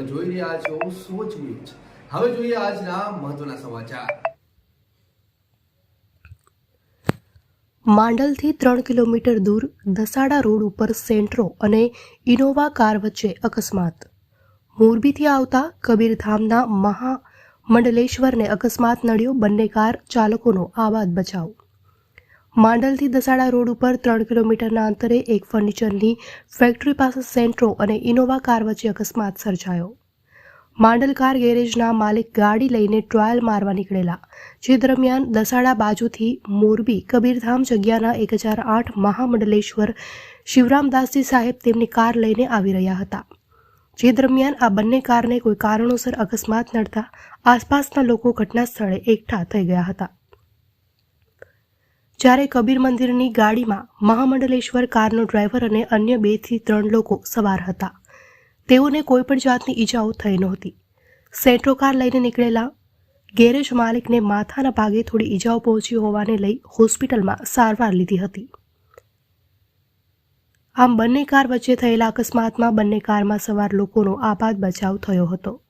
તમે જોઈ રહ્યા છો સોચ ન્યૂઝ. હવે જોઈએ આજના મહત્વના સમાચાર. માંડલથી ત્રણ કિલોમીટર દૂર દસાડા રોડ ઉપર સેન્ટ્રો અને ઇનોવા કાર વચ્ચે અકસ્માત. મોરબીથી આવતા કબીરધામના મહામંડલેશ્વરને અકસ્માત નડ્યો. બંને કાર ચાલકોનો આબાદ બચાવ. માંડલથી દસાડા રોડ ઉપર ત્રણ કિલોમીટરના અંતરે એક ફર્નિચરની ફેક્ટરી પાસે સેન્ટ્રો અને ઇનોવા કાર વચ્ચે અકસ્માત સર્જાયો. માંડલ કાર ગેરેજના માલિક ગાડી લઈને ટ્રાયલ મારવા નીકળેલા, જે દરમિયાન દસાડા બાજુથી મોરબી કબીરધામ જગ્યાના એક હજાર આઠ મહામંડલેશ્વર શિવરામદાસજી સાહેબ તેમની કાર લઈને આવી રહ્યા હતા. જે દરમિયાન આ બંને કારને કોઈ કારણોસર અકસ્માત નડતા આસપાસના લોકો ઘટના સ્થળે એકઠા થઈ ગયા હતા. જ્યારે કબીર મંદિરની ગાડીમાં મહામંડલેશ્વર કારનો ડ્રાઈવર અને અન્ય બેથી ત્રણ લોકો સવાર હતા. તેઓને કોઈ પણ જાતની ઈજાઓ થઈ નહોતી. સેન્ટ્રો કાર લઈને નીકળેલા ગેરેજ માલિકને માથાના ભાગે થોડી ઈજાઓ પહોંચી હોવાને લઈ હોસ્પિટલમાં સારવાર લીધી હતી. આમ બંને કાર વચ્ચે થયેલા અકસ્માતમાં બંને કારમાં સવાર લોકોનો આબાદ બચાવ થયો હતો.